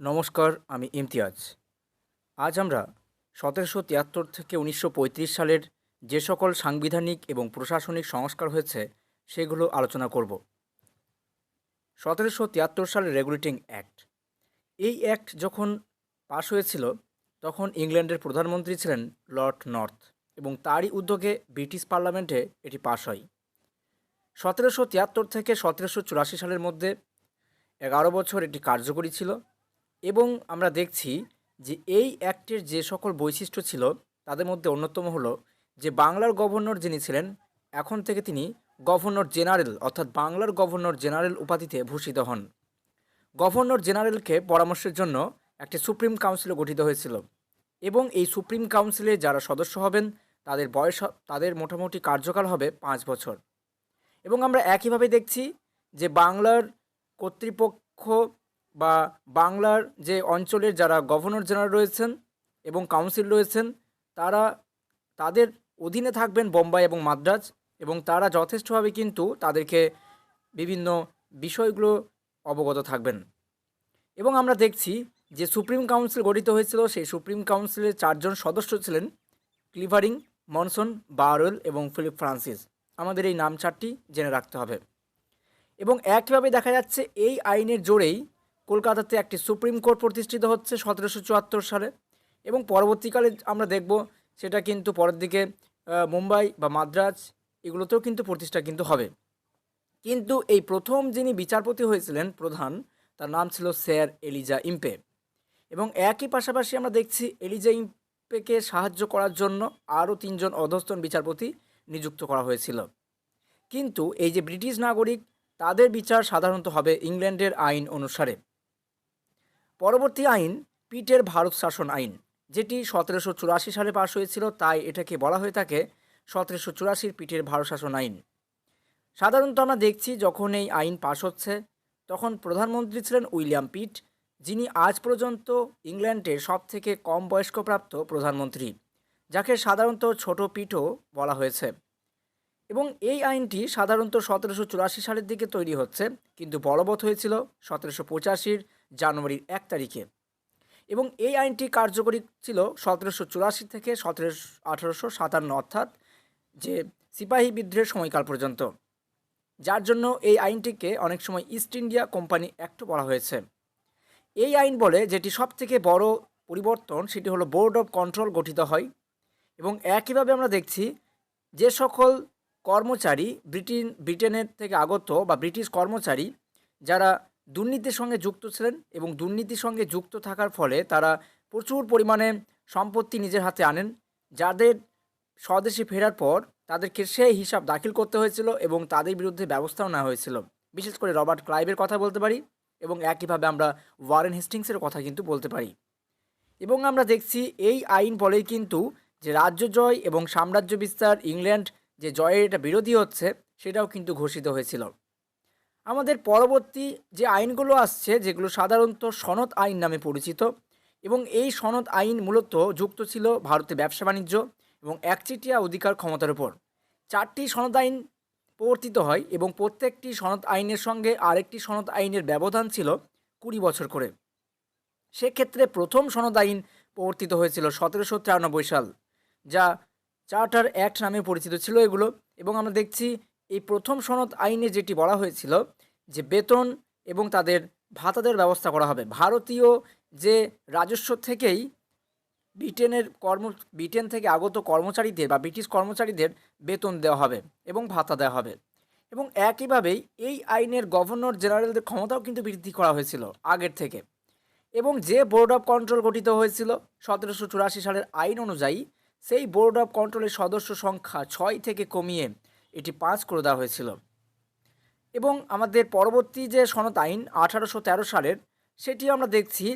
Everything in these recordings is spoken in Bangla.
নমস্কার, আমি ইমতিয়াজ। আজ আমরা সতেরোশো তিয়াত্তর থেকে উনিশশো পঁয়ত্রিশ সালের যে সকল সাংবিধানিক এবং প্রশাসনিক সংস্কার হয়েছে, সেগুলো আলোচনা করব। সতেরোশো তিয়াত্তর সালের রেগুলেটিং অ্যাক্ট। এই অ্যাক্ট যখন পাশ হয়েছিল, তখন ইংল্যান্ডের প্রধানমন্ত্রী ছিলেন লর্ড নর্থ এবং তারই উদ্যোগে ব্রিটিশ পার্লামেন্টে এটি পাশ হয়। সতেরোশো তিয়াত্তর থেকে সতেরোশো চুরাশি সালের মধ্যে এগারো বছর এটি কার্যকরী ছিল। এবং আমরা দেখছি যে এই অ্যাক্টের যে সকল বৈশিষ্ট্য ছিল, তাদের মধ্যে অন্যতম হলো যে বাংলার গভর্নর যিনি ছিলেন, এখন থেকে তিনি গভর্নর জেনারেল, অর্থাৎ বাংলার গভর্নর জেনারেল উপাধিতে ভূষিত হন। গভর্নর জেনারেলকে পরামর্শের জন্য একটি সুপ্রিম কাউন্সিল গঠিত হয়েছিল এবং এই সুপ্রিম কাউন্সিলে যারা সদস্য হবেন, তাদের বয়স, তাদের মোটামুটি কার্যকাল হবে পাঁচ বছর। এবং আমরা একইভাবে দেখছি যে বাংলার কর্তৃপক্ষ বা বাংলার যে অঞ্চলের যারা গভর্নর জেনারেল রয়েছেন এবং কাউন্সিল রয়েছেন, তারা তাদের অধীনে থাকবেন বোম্বাই এবং মাদ্রাজ এবং তারা যথেষ্টভাবে কিন্তু তাদেরকে বিভিন্ন বিষয়গুলো অবগত থাকবেন। এবং আমরা দেখছি যে সুপ্রিম কাউন্সিল গঠিত হয়েছিল, সেই সুপ্রিম কাউন্সিলের চারজন সদস্য ছিলেন ক্লিভারিং, মনসন বারওয়েল এবং ফিলিপ ফ্রান্সিস। আমাদের এই নাম চারটি জেনে রাখতে হবে। এবং একইভাবে দেখা যাচ্ছে এই আইনের জোরেই কলকাতাতে একটি সুপ্রিম কোর্ট প্রতিষ্ঠিত হচ্ছে সতেরোশো চুয়াত্তর সালে এবং পরবর্তীকালে আমরা দেখব সেটা কিন্তু পরের দিকে মুম্বাই বা মাদ্রাজ এগুলোতেও কিন্তু প্রতিষ্ঠা কিন্তু হবে। কিন্তু এই প্রথম যিনি বিচারপতি হয়েছিলেন প্রধান, তার নাম ছিল স্যার এলিজা ইম্পে। এবং একই পাশাপাশি আমরা দেখছি এলিজা ইম্পেকে সাহায্য করার জন্য আরও তিনজন অধস্তন বিচারপতি নিযুক্ত করা হয়েছিল। কিন্তু এই যে ব্রিটিশ নাগরিক, তাদের বিচার সাধারণত হবে ইংল্যান্ডের আইন অনুসারে। পরবর্তী আইন, পিটের ভারত শাসন আইন, যেটি সতেরোশো চুরাশি সালে পাশ হয়েছিল, তাই এটাকে বলা হয়ে থাকে সতেরোশো চুরাশির পিটের ভারত শাসন আইন। সাধারণত আমরা দেখছি যখন এই আইন পাশ হচ্ছে, তখন প্রধানমন্ত্রী ছিলেন উইলিয়াম পিট, যিনি আজ পর্যন্ত ইংল্যান্ডের সবথেকে কম বয়স্কপ্রাপ্ত প্রধানমন্ত্রী, যাকে সাধারণত ছোট পিঠও বলা হয়েছে। এবং এই আইনটি সাধারণত সতেরোশো চুরাশি সালের দিকে তৈরি হচ্ছে, কিন্তু বলবৎ হয়েছিল সতেরোশো পঁচাশির জানুয়ারির এক তারিখে। এবং এই আইনটি কার্যকরী ছিল সতেরোশো চুরাশি থেকে সতেরোশো আঠারোশো সাতান্ন অর্থাৎ যে সিপাহী বিদ্রোহের সময়কাল পর্যন্ত। যার জন্য এই আইনটিকে অনেক সময় ইস্ট ইন্ডিয়া কোম্পানি অ্যাক্ট বলা হয়েছে। এই আইন বলে যেটি সবথেকে বড় পরিবর্তন সেটি হলো বোর্ড অফ কন্ট্রোল গঠিত হয়। এবং একইভাবে আমরা দেখছি যে সকল কর্মচারী ব্রিটেন ব্রিটেনের থেকে আগত বা ব্রিটিশ কর্মচারী যারা দুর্নীতির সঙ্গে যুক্ত ছিলেন এবং দুর্নীতির সঙ্গে যুক্ত থাকার ফলে তারা প্রচুর পরিমাণে সম্পত্তি নিজের হাতে আনেন। যাদের স্বদেশে ফেরার পর তাদেরকে সেই হিসাব দাখিল করতে হয়েছিল এবং তাদের বিরুদ্ধে ব্যবস্থাও নেওয়া হয়েছিল। বিশেষ করে রবার্ট ক্লাইভের কথা বলতে পারি এবং একইভাবে আমরা ওয়ারেন হেস্টিংসের কথা কিন্তু বলতে পারি। এবং আমরা দেখছি এই আইন বলেই কিন্তু যে রাজ্য জয় এবং সাম্রাজ্য বিস্তার, ইংল্যান্ড যে জয়ের এটা বিরোধী হচ্ছে, সেটাও কিন্তু ঘোষিত হয়েছিল। আমাদের পরবর্তী যে আইনগুলো আসছে, যেগুলো সাধারণত সনদ আইন নামে পরিচিত এবং এই সনদ আইন মূলত যুক্ত ছিল ভারতে ব্যবসা বাণিজ্য এবং একচেটিয়া অধিকার ক্ষমতার উপর। চারটি সনদ আইন প্রবর্তিত হয় এবং প্রত্যেকটি সনদ আইনের সঙ্গে আরেকটি সনদ আইনের ব্যবধান ছিল কুড়ি বছর করে। সেক্ষেত্রে প্রথম সনদ আইন প্রবর্তিত হয়েছিল সতেরোশো তিরানব্বই সাল, যা চার্টার অ্যাক্ট নামে পরিচিত ছিল এগুলো এবং আমরা দেখছি এই প্রথম সনদ আইনে যেটি বলা হয়েছিল যে বেতন এবং তাদের ভাতাদের ব্যবস্থা করা হবে। ভারতীয় যে রাজস্ব থেকেই ব্রিটেনের কর্ম, ব্রিটেন থেকে আগত কর্মচারীদের বা ব্রিটিশ কর্মচারীদের বেতন দেওয়া হবে এবং ভাতা দেওয়া হবে। এবং একইভাবেই এই আইনের গভর্নর জেনারেলদের ক্ষমতাও কিন্তু বৃদ্ধি করা হয়েছিল আগের থেকে। এবং যে বোর্ড অফ কন্ট্রোল গঠিত হয়েছিল সতেরোশো চুরাশি সালের আইন অনুযায়ী, সেই বোর্ড অফ কন্ট্রোলের সদস্য সংখ্যা ছয় থেকে কমিয়ে এটি পাঁচ করে দেওয়া হয়েছিল। এবং আমাদের পরবর্তী যে সনদ আইন আঠারোশো তেরো সালের সেটি আমরা দেখছি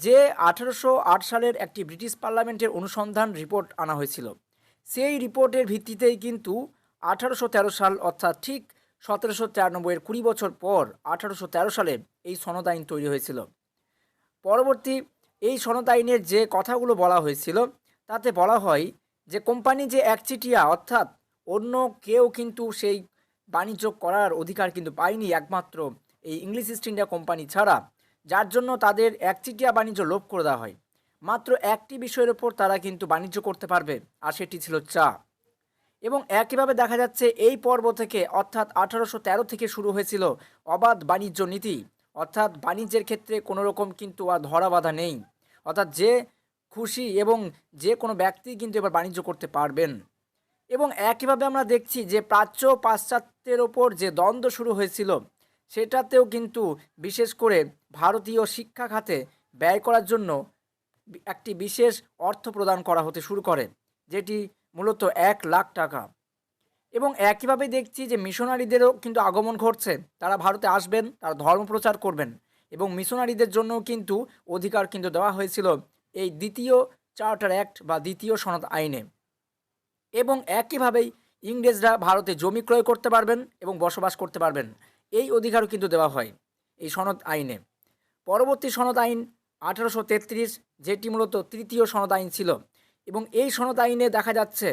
যে আঠারোশো আট সালের একটি ব্রিটিশ পার্লামেন্টের অনুসন্ধান রিপোর্ট আনা হয়েছিল। সেই রিপোর্টের ভিত্তিতেই কিন্তু আঠারোশো তেরো সাল, অর্থাৎ ঠিক সতেরোশো তিরানব্বইয়ের কুড়ি বছর পর আঠারোশো তেরো সালে এই সনদ আইন তৈরি হয়েছিল। পরবর্তী এই সনদ আইনের যে কথাগুলো বলা হয়েছিল, তাতে বলা হয় যে কোম্পানি যে একচিটিয়া অর্থাৎ অন্য কেউ কিন্তু সেই বাণিজ্য করার অধিকার কিন্তু পায়নি একমাত্র এই ইংলিশ ইস্ট ইন্ডিয়া কোম্পানি ছাড়া, যার জন্য তাদের একচিটিয়া বাণিজ্য লোপ করে দেওয়া হয়। মাত্র একটি বিষয়ের ওপর তারা কিন্তু বাণিজ্য করতে পারবে, আর সেটি ছিল চা। এবং একইভাবে দেখা যাচ্ছে এই পর্ব থেকে, অর্থাৎ আঠারোশো তেরো থেকে শুরু হয়েছিল অবাধ বাণিজ্য নীতি। অর্থাৎ বাণিজ্যের ক্ষেত্রে কোনো রকম কিন্তু আর ধরা বাধা নেই। অর্থাৎ যে খুশি এবং যে কোনো ব্যক্তি কিন্তু এবার বাণিজ্য করতে পারবেন। এবং একইভাবে আমরা দেখছি যে প্রাচ্য পাশ্চাত্যের ওপর যে দ্বন্দ্ব শুরু হয়েছিল, সেটাতেও কিন্তু বিশেষ করে ভারতীয় শিক্ষা খাতে ব্যয় করার জন্য একটি বিশেষ অর্থ প্রদান করা হতে শুরু করে, যেটি মূলত এক লাখ টাকা। এবং একইভাবে দেখছি যে মিশনারিদেরও কিন্তু আগমন ঘটছে। তারা ভারতে আসবেন, তারা ধর্ম প্রচার করবেন এবং মিশনারিদের জন্য কিন্তু অধিকার কিন্তু দেওয়া হয়েছিল এই দ্বিতীয় চার্টার অ্যাক্ট বা দ্বিতীয় সনদ আইনে। এবং একইভাবেই ইংরেজরা ভারতে জমি ক্রয় করতে পারবেন এবং বসবাস করতে পারবেন। এই অধিকারও কিন্তু দেওয়া হয় এই সনদ আইনে। পরবর্তী সনদ আইন আঠারোশো তেত্রিশ, যেটি মূলত তৃতীয় সনদ আইন ছিল এবং এই সনদ আইনে দেখা যাচ্ছে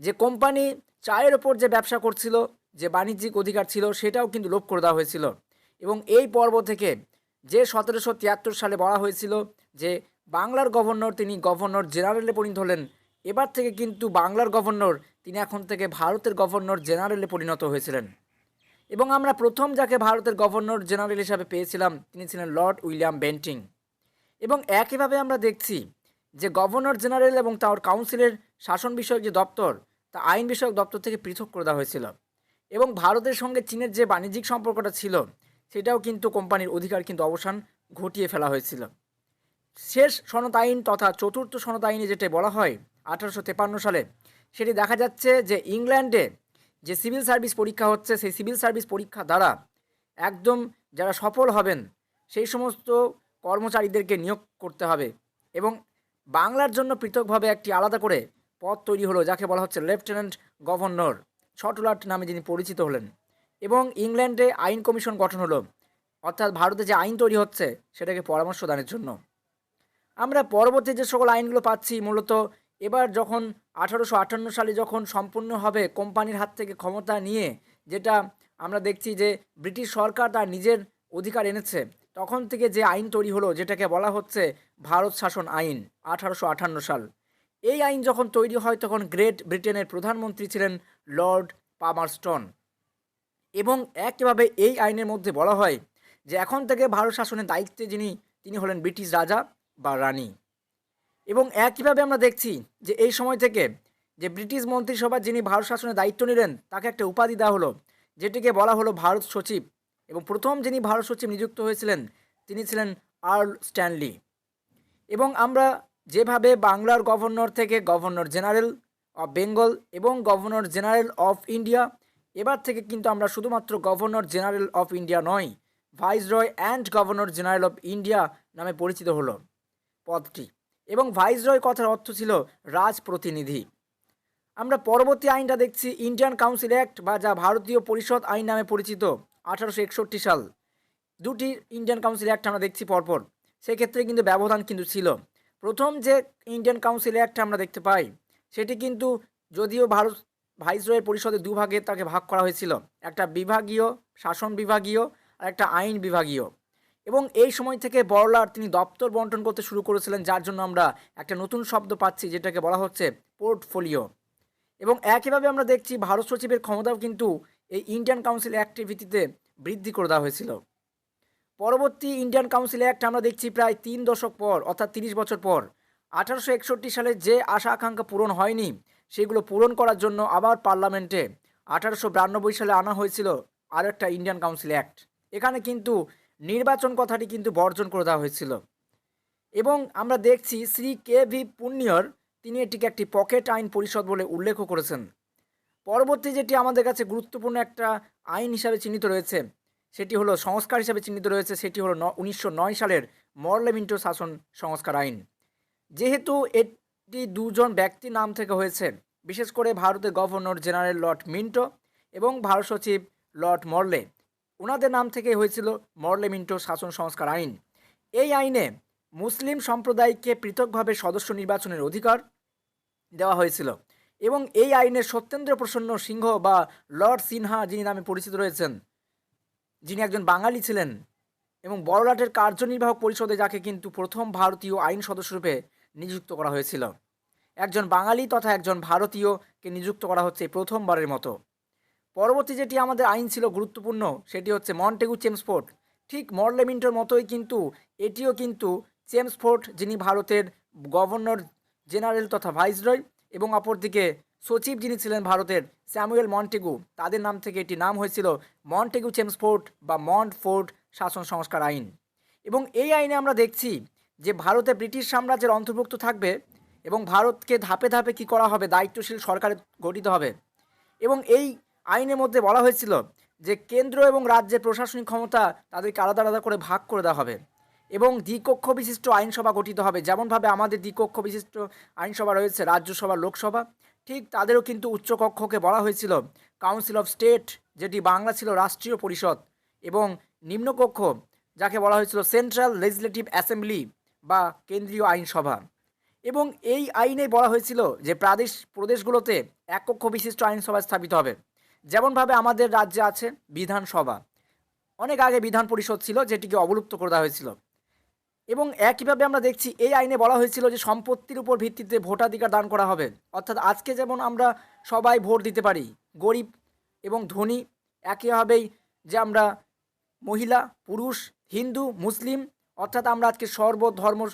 যে কোম্পানি চায়ের ওপর যে ব্যবসা করছিল, যে বাণিজ্যিক অধিকার ছিল, সেটাও কিন্তু লোপ করে দেওয়া হয়েছিল এবং এই পর্ব থেকে যে সতেরোশো তিয়াত্তর সালে বলা হয়েছিল যে বাংলার গভর্নর তিনি গভর্নর জেনারেলে পরিণত হলেন এবার থেকে কিন্তু বাংলার গভর্নর, তিনি এখন থেকে ভারতের গভর্নর জেনারেলে পরিণত হয়েছিলেন। এবং আমরা প্রথম যাকে ভারতের গভর্নর জেনারেল হিসাবে পেয়েছিলাম, তিনি ছিলেন লর্ড উইলিয়াম বেন্টিং। এবং একইভাবে আমরা দেখছি যে গভর্নর জেনারেল এবং তার কাউন্সিলের শাসন বিষয়ক যে দপ্তর, তা আইন বিষয়ক দপ্তর থেকে পৃথক করে দেওয়া হয়েছিল। এবং ভারতের সঙ্গে চীনের যে বাণিজ্যিক সম্পর্কটা ছিল, সেটাও কিন্তু কোম্পানির অধিকার কিন্তু অবসান ঘটিয়ে ফেলা হয়েছিল। শেষ সনদ আইন তথা চতুর্থ সনদ আইনে যেটা বলা হয় আঠারোশো সালে। সেটি দেখা যাচ্ছে যে ইংল্যান্ডে যে সিভিল সার্ভিস পরীক্ষা হচ্ছে, সেই সিভিল সার্ভিস পরীক্ষা দ্বারা একদম যারা সফল হবেন, সেই সমস্ত কর্মচারীদেরকে নিয়োগ করতে হবে এবং বাংলার জন্য পৃথকভাবে একটি আলাদা করে পদ তৈরি হলো, যাকে বলা হচ্ছে লেফটেন্যান্ট গভর্নর ছটলাট নামে যিনি পরিচিত হলেন এবং ইংল্যান্ডে আইন কমিশন গঠন হলো, অর্থাৎ ভারতে যে আইন তৈরি হচ্ছে সেটাকে পরামর্শ দানের জন্য। আমরা পরবর্তী যে সকল আইনগুলো পাচ্ছি, মূলত এবার যখন আঠারোশো আটান্ন সালে যখন সম্পূর্ণভাবে কোম্পানির হাত থেকে ক্ষমতা নিয়ে, যেটা আমরা দেখছি যে ব্রিটিশ সরকার তার নিজের অধিকার এনেছে, তখন থেকে যে আইন তৈরি হলো, যেটাকে বলা হচ্ছে ভারত শাসন আইন, আঠারোশো আটান্ন সাল। এই আইন যখন তৈরি হয়, তখন গ্রেট ব্রিটেনের প্রধানমন্ত্রী ছিলেন লর্ড পামারস্টন। এবং একইভাবে এই আইনের মধ্যে বলা হয় যে এখন থেকে ভারত শাসনের দায়িত্বে যিনি, তিনি হলেন ব্রিটিশ রাজা বা রানী। এবং একইভাবে আমরা দেখছি যে এই সময় থেকে যে ব্রিটিশ মন্ত্রিসভা যিনি ভারত শাসনের দায়িত্ব নিলেন, তাকে একটা উপাধি দেওয়া হলো, যেটিকে বলা হলো ভারত সচিব। এবং প্রথম যিনি ভারত সচিব নিযুক্ত হয়েছিলেন, তিনি ছিলেন আর্ল স্ট্যানলি। এবং আমরা যেভাবে বাংলার গভর্নর থেকে গভর্নর জেনারেল অফ বেঙ্গল এবং গভর্নর জেনারেল অফ ইন্ডিয়া, এবার থেকে কিন্তু আমরা শুধুমাত্র গভর্নর জেনারেল অফ ইন্ডিয়া নয়, viceroy and governor general of India নামে পরিচিত হলো পদটি। এবং ভাইসরয় কথার অর্থ ছিল রাজ প্রতিনিধি আমরা পরবর্তী আইনটা দেখছি ইন্ডিয়ান কাউন্সিল অ্যাক্ট বা যা ভারতীয় পরিষদ আইন নামে পরিচিত, আঠারোশো একষট্টি সাল। দুটি ইন্ডিয়ান কাউন্সিল অ্যাক্ট আমরা দেখছি পরপর। সেক্ষেত্রে কিন্তু ব্যবধান কিন্তু ছিল। প্রথম যে ইন্ডিয়ান কাউন্সিল অ্যাক্ট আমরা দেখতে পাই, সেটি কিন্তু যদিও ভারত ভাইসরয়ের পরিষদে দুভাগে তাকে ভাগ করা হয়েছিল। একটা বিভাগীয়, শাসন বিভাগীয় আর একটা আইন বিভাগীয়। এবং এই সময় থেকে বড়লার তিনি দপ্তর বন্টন করতে শুরু করেছিলেন, যার জন্য আমরা একটা নতুন শব্দ পাচ্ছি, যেটাকে বলা হচ্ছে পোর্টফোলিও। এবং একইভাবে আমরা দেখছি ভারত সচিবের ক্ষমতাও কিন্তু এই ইন্ডিয়ান কাউন্সিল অ্যাক্টের ভিত্তিতে বৃদ্ধি করে দেওয়া হয়েছিল। পরবর্তী ইন্ডিয়ান কাউন্সিল অ্যাক্ট আমরা দেখছি প্রায় তিন দশক পর, অর্থাৎ তিরিশ বছর পর, আঠারোশো একষট্টি সালে যে আশা আকাঙ্ক্ষা পূরণ হয়নি, সেগুলো পূরণ করার জন্য আবার পার্লামেন্টে আঠারোশো বিরানব্বই সালে আনা হয়েছিল আরও একটা ইন্ডিয়ান কাউন্সিল অ্যাক্ট। এখানে কিন্তু নির্বাচন কথাটি কিন্তু বর্জন করে দেওয়া হয়েছিল। এবং আমরা দেখছি শ্রী কে ভি পুণ্যর তিনি এটিকে একটি পকেট আইন পরিষদ বলে উল্লেখ করেছেন। পরবর্তী যেটি আমাদের কাছে গুরুত্বপূর্ণ একটা আইন হিসাবে চিহ্নিত রয়েছে, সেটি হলো সংস্কার হিসাবে চিহ্নিত রয়েছে, সেটি হলো উনিশশো সালের মরলেমিন্টো শাসন সংস্কার আইন। যেহেতু এটি দুজন ব্যক্তির নাম থেকে হয়েছে, বিশেষ করে ভারতের গভর্নর জেনারেল লর্ড মিন্টো এবং ভারত সচিব লর্ড মরলে ওনাদের নাম থেকে হয়েছিল মরলে মিন্টো শাসন সংস্কার আইন। এই আইনে মুসলিম সম্প্রদায়কে পৃথকভাবে সদস্য নির্বাচনের অধিকার দেওয়া হয়েছিল এবং এই আইনে সত্যেন্দ্র প্রসন্ন সিংহ বা লর্ড সিনহা যিনি নামে পরিচিত রয়েছেন, যিনি একজন বাঙালি ছিলেন এবং বড়লাটের কার্যনির্বাহক পরিষদে যাকে কিন্তু প্রথম ভারতীয় আইন সদস্যরূপে নিযুক্ত করা হয়েছিল। একজন বাঙালি তথা একজন ভারতীয়কে নিযুক্ত করা হচ্ছে প্রথমবারের মতো। পরবর্তী যেটি আমাদের আইন ছিল গুরুত্বপূর্ণ, সেটি হচ্ছে মন্টেগু চেমসফোর্ড ঠিক মর্লেমিন্টোর মতোই কিন্তু এটিও কিন্তু চেমসফোর্ড যিনি ভারতের গভর্নর জেনারেল তথা ভাইসরয়, এবং অপরদিকে সচিব যিনি ছিলেন ভারতের স্যামুয়েল মন্টেগু, তাদের নাম থেকে এটি নাম হয়েছিল মন্টেগু চেমসফোর্ড বা মন্টফোর্ড শাসন সংস্কার আইন। এবং এই আইনে আমরা দেখছি যে ভারতে ব্রিটিশ সাম্রাজ্যের অন্তর্ভুক্ত থাকবে এবং ভারতকে ধাপে ধাপে কী করা হবে, দায়িত্বশীল সরকার গঠিত হবে। এবং এই আইনের মধ্যে বলা হয়েছিল যে কেন্দ্র এবং রাজ্যের প্রশাসনিক ক্ষমতা তাদেরকে আলাদা আলাদা করে ভাগ করে দেওয়া হবে এবং দ্বিকক্ষ বিশিষ্ট আইনসভা গঠিত হবে। যেমনভাবে আমাদের দ্বিকক্ষ বিশিষ্ট আইনসভা রয়েছে, রাজ্যসভা, লোকসভা, ঠিক তাদেরও কিন্তু উচ্চকক্ষকে বলা হয়েছিল কাউন্সিল অফ স্টেট যেটি বাংলা ছিল রাষ্ট্রীয় পরিষদ এবং নিম্নকক্ষ, যাকে বলা হয়েছিল সেন্ট্রাল লেজিসলেটিভ অ্যাসেম্বলি বা কেন্দ্রীয় আইনসভা। এবং এই আইনে বলা হয়েছিল যে প্রাদেশ, প্রদেশগুলোতে এক কক্ষ বিশিষ্ট আইনসভা স্থাপিত হবে। যেমনভাবে আমাদের রাজ্যে আছে বিধানসভা। অনেক আগে বিধান পরিষদ ছিল, যেটিকে অবলুপ্ত করে দেওয়া হয়েছিল। এবং একইভাবে আমরা দেখছি এই আইনে বলা হয়েছিল যে সম্পত্তির উপর ভিত্তিতে ভোটাধিকার দান করা হবে। অর্থাৎ আজকে যেমন আমরা সবাই ভোট দিতে পারি, গরিব এবং ধনী, একইভাবেই যে আমরা মহিলা, পুরুষ, হিন্দু, মুসলিম, অর্থাৎ আমরা আজকে সর্বধর্ম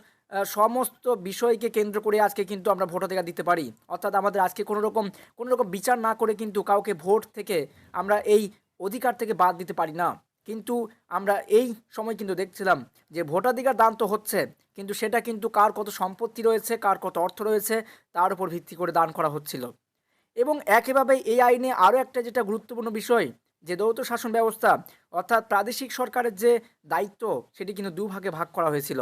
সমস্ত বিষয়কে কেন্দ্র করে আজকে কিন্তু আমরা ভোটাধিকার দিতে পারি। অর্থাৎ আমাদের আজকে কোনো রকম কোনো রকম বিচার না করে কিন্তু কাউকে ভোট থেকে আমরা এই অধিকার থেকে বাদ দিতে পারি না। কিন্তু আমরা এই সময় কিন্তু দেখছিলাম যে ভোটাধিকার দান তো হচ্ছে, কিন্তু সেটা কিন্তু কার কত সম্পত্তি রয়েছে, কার কত অর্থ রয়েছে, তার উপর ভিত্তি করে দান করা হচ্ছিল। এবং একইভাবে এই আইনে আরও একটা যেটা গুরুত্বপূর্ণ বিষয়, যে যৌথ শাসন ব্যবস্থা, অর্থাৎ প্রাদেশিক সরকারের যে দায়িত্ব, সেটি কিন্তু দুভাগে ভাগ করা হয়েছিল।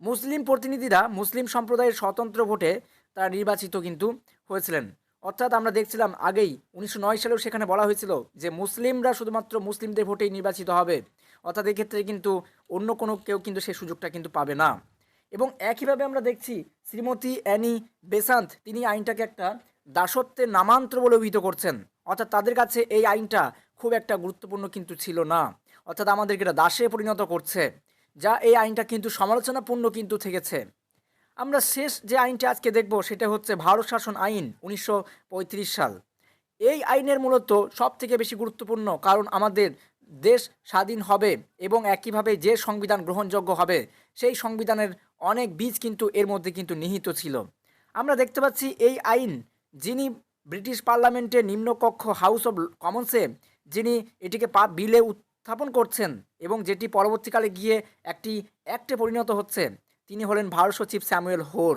মুসলিম প্রতিনিধিরা মুসলিম সম্প্রদায়ের স্বতন্ত্র ভোটে তারা নির্বাচিত কিন্তু হয়েছিলেন। অর্থাৎ আমরা দেখছিলাম আগেই উনিশশো নয় সালেও সেখানে বলা হয়েছিল যে মুসলিমরা শুধুমাত্র মুসলিমদের ভোটেই নির্বাচিত হবে। অর্থাৎ এক্ষেত্রে কিন্তু অন্য কোনো কেউ কিন্তু সেই সুযোগটা কিন্তু পাবে না। এবং একইভাবে আমরা দেখছি শ্রীমতী অ্যানি বেসান্ত, তিনি আইনটাকে একটা দাসত্বের নামান্তর বলে অভিহিত করছেন। অর্থাৎ তাদের কাছে এই আইনটা খুব একটা গুরুত্বপূর্ণ কিন্তু ছিল না। অর্থাৎ আমাদেরকে এটা দাসে পরিণত করছে। যা এই আইনটা কিন্তু সমালোচনাপূর্ণ কিন্তু থেকেছে। আমরা শেষ যে আইনটা আজকে দেখব সেটা হচ্ছে ভারত শাসন আইন উনিশশো পঁয়ত্রিশ সাল। এই আইনের মূলত সব থেকে বেশি গুরুত্বপূর্ণ কারণ আমাদের দেশ স্বাধীন হবে এবং একইভাবে যে সংবিধান গ্রহণযোগ্য হবে, সেই সংবিধানের অনেক বীজ কিন্তু এর মধ্যে কিন্তু নিহিত ছিল। আমরা দেখতে পাচ্ছি এই আইন যিনি ব্রিটিশ পার্লামেন্টের নিম্নকক্ষ হাউস অব কমন্সে, যিনি এটিকে পা বিলে উত্থাপন করছেন এবং যেটি পরবর্তীকালে গিয়ে একটি অ্যাক্টে পরিণত হচ্ছে, তিনি হলেন ভারত সচিব স্যামুয়েল হোর।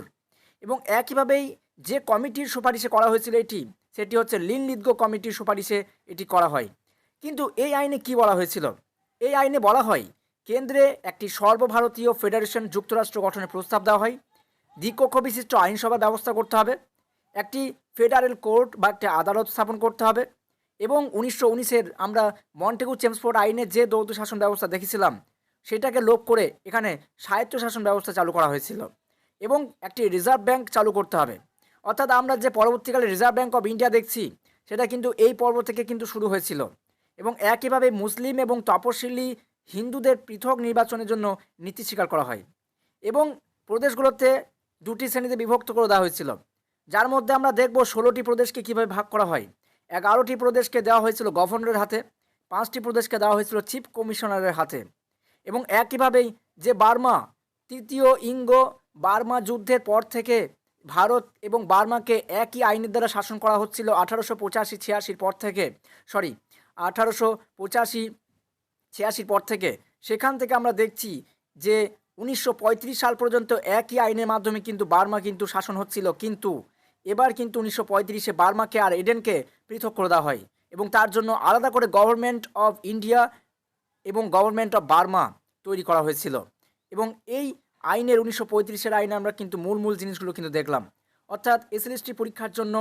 এবং একইভাবেই যে কমিটির সুপারিশে করা হয়েছিল এটি, সেটি হচ্ছে লিন কমিটির সুপারিশে এটি করা হয়। কিন্তু এই আইনে কি বলা হয়েছিল? এই আইনে বলা হয়, কেন্দ্রে একটি সর্বভারতীয় ফেডারেশন যুক্তরাষ্ট্র গঠনের প্রস্তাব দেওয়া হয়, দ্বিকক্ষ বিশিষ্ট আইনসভা ব্যবস্থা করতে হবে, একটি ফেডারেল কোর্ট বা একটি আদালত স্থাপন করতে হবে এবং উনিশশো উনিশের আমরা মন্টেগু চেমসফোর্ড আইনে যে যৌথ শাসন ব্যবস্থা দেখেছিলাম, সেটাকে লোপ করে এখানে স্বায়ত্ত শাসন ব্যবস্থা চালু করা হয়েছিল এবং একটি রিজার্ভ ব্যাংক চালু করতে হবে। অর্থাৎ আমরা যে পরবর্তীকালে রিজার্ভ ব্যাংক অফ ইন্ডিয়া দেখছি, সেটা কিন্তু এই পর্ব থেকে কিন্তু শুরু হয়েছিল এবং একইভাবে মুসলিম এবং তপশিলি হিন্দুদের পৃথক নির্বাচনের জন্য নীতি স্বীকার করা হয় এবং প্রদেশগুলোতে দুটি শ্রেণীতে বিভক্ত করে দেওয়া হয়েছিল। যার মধ্যে আমরা দেখব ষোলোটি প্রদেশকে কীভাবে ভাগ করা হয়। এগারোটি প্রদেশকে দেওয়া হয়েছিল গভর্নরের হাতে, পাঁচটি প্রদেশকে দেওয়া হয়েছিল চিফ কমিশনারের হাতে। এবং একইভাবেই যে বার্মা, তৃতীয় ইঙ্গ বার্মা যুদ্ধের পর থেকে ভারত এবং বার্মাকে একই আইনের দ্বারা শাসন করা হচ্ছিল আঠারোশো পঁচাশি ছিয়াশির পর থেকে সরি আঠারোশো পঁচাশি ছিয়াশির পর থেকে। সেখান থেকে আমরা দেখছি যে উনিশশো পঁয়ত্রিশ সাল পর্যন্ত একই আইনের মাধ্যমে কিন্তু বার্মা কিন্তু শাসন হচ্ছিল। কিন্তু এবার কিন্তু উনিশশো পঁয়ত্রিশে বার্মাকে আর এডেনকে পৃথক করে দেওয়া হয় এবং তার জন্য আলাদা করে গভর্নমেন্ট অফ ইন্ডিয়া এবং গভর্নমেন্ট অফ বার্মা তৈরি করা হয়েছিল। এবং এই আইনের উনিশশো পঁয়ত্রিশের আইনে আমরা কিন্তু মূল মূল জিনিসগুলো কিন্তু দেখলাম। অর্থাৎ এসএলএসটি পরীক্ষার জন্য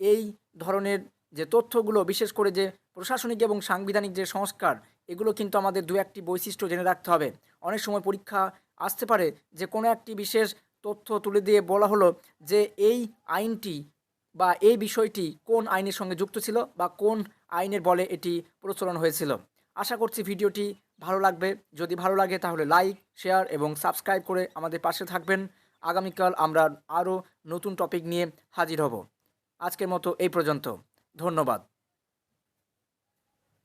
এই ধরনের যে তথ্যগুলো, বিশেষ করে যে প্রশাসনিক এবং সাংবিধানিক যে সংস্কার, এগুলো কিন্তু আমাদের দু একটি বৈশিষ্ট্য জেনে রাখতে হবে। অনেক সময় পরীক্ষা আসতে পারে যে কোনো একটি বিশেষ তথ্য তুলে দিয়ে বলা হলো যে এই আইনটি বা এই বিষয়টি কোন আইনের সঙ্গে যুক্ত ছিল বা কোন আইনের বলে এটি প্রচলন হয়েছিল। আশা করছি ভিডিওটি ভালো লাগবে। যদি ভালো লাগে তাহলে লাইক, শেয়ার এবং সাবস্ক্রাইব করে আমাদের পাশে থাকবেন। আগামীকাল আমরা আরও নতুন টপিক নিয়ে হাজির হব। আজকের মতো এই পর্যন্ত। ধন্যবাদ।